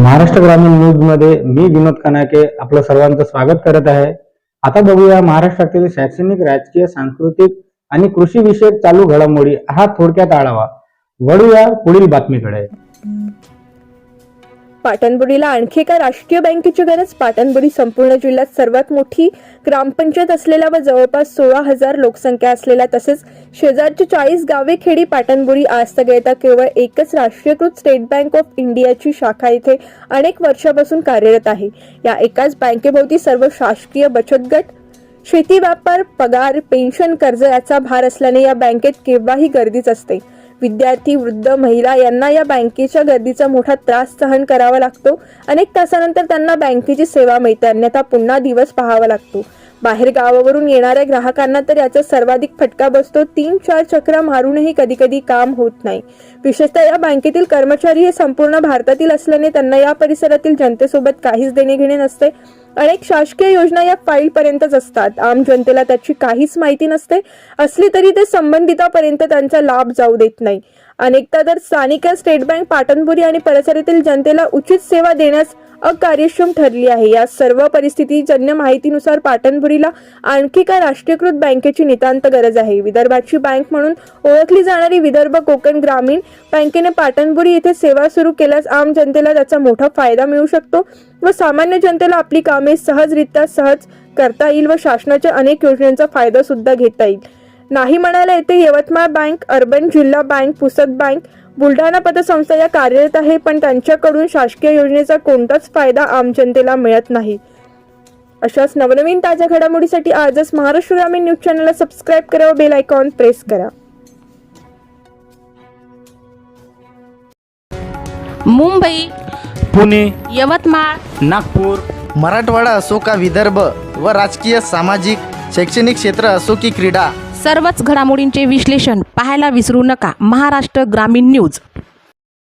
महाराष्ट्र ग्रामीण न्यूजमध्ये मी विनोद कनाके आपलं सर्वांचं स्वागत करत आहे. आता बघूया महाराष्ट्रातील शैक्षणिक राजकीय सांस्कृतिक आणि कृषी विषयक चालू घडामोडी. हा थोडक्यात आढावा. वळूया पुढील बातमीकडे. पाटणबुडीला आणखी एका राष्ट्रीय बँकेची गरज. पाटणबुडी संपूर्ण जिल्ह्यात सर्वात मोठी ग्रामपंचायत असलेल्या व जवळपास सोळा हजार लोकसंख्या असलेल्या तसेच शेजारची चाळीस गावे खेडी पाटणबुडी आज येता केवळ एकच राष्ट्रीयकृत स्टेट बँक ऑफ इंडियाची शाखा इथे अनेक वर्षापासून कार्यरत आहे. या एकाच बँकेभोवती सर्व शासकीय बचत गट शेती व्यापार पगार पेन्शन कर्ज याचा भार असल्याने या बँकेत केव्हाही गर्दीच असते. विद्यार्थी वृद्ध महिला यांना या बँकेच्या गर्दीचा मोठा त्रास सहन करावा लागतो. अनेक तासानंतर त्यांना बँकेची सेवा मिळते. अन्यथा पुन्हा दिवस पाहावा लागतो. बाहेर गावावरून येणाऱ्या ग्राहकांना तर याचा सर्वाधिक फटका बसतो. तीन चार चक्र मारूनही कधी कधी काम होत नाही. विशेषतः या बँकेतील कर्मचारी हे संपूर्ण भारतातील असल्याने त्यांना या परिसरातील जनतेसोबत काहीच देणे घेणे नसते. अनेक शासकीय योजना या फाईलपर्यंतच असतात. आम जनतेला त्याची काहीच माहिती नसते. असली तरी ते संबंधितापर्यंत त्यांचा लाभ जाऊ देत नाही. अनेकदा तर स्थानिक स्टेट बँक पाटणपुरी आणि परिसरातील जनतेला उचित सेवा देण्यास अकार्यक्षम ठरली आहे. या सर्व परिस्थितीजन्य माहितीनुसार पाटणपुरीला आणखी काय राष्ट्रीयकृत बँकेची नितांत गरज आहे. विदर्भाची बँक म्हणून ओळखली जाणारी विदर्भ कोकण ग्रामीण बँकेने पाटणपुरी येथे सेवा सुरू केल्यास आम जनतेला त्याचा मोठा फायदा मिळू शकतो व सामान्य जनतेला आपली कामे सहजरित्या सहज करता येईल व शासनाच्या अनेक योजनांचा फायदा सुद्धा घेता येईल. नाही म्हणायला येथे यवतमाळ बँक अर्बन जिल्हा बँक पुसद बँक बुलढाणा पतसंस्था या कार्यरत आहे पण त्यांच्याकडून शासकीय योजनेचा कोणताच फायदा आम जनतेला मिळत नाही. अशाच नवनवीन ताज्या घडामोडीसाठी आजच महाराष्ट्र ग्रामीण न्यूज चॅनलला सबस्क्राईब करा व बेल आयकॉन प्रेस करा. मुंबई पुणे यवतमाळ नागपूर मराठवाडा असो का विदर्भ व राजकीय सामाजिक शैक्षणिक क्षेत्र असो की क्रीडा सर्वच घडामोडींचे विश्लेषण पाहायला विसरू नका. महाराष्ट्र ग्रामीण न्यूज.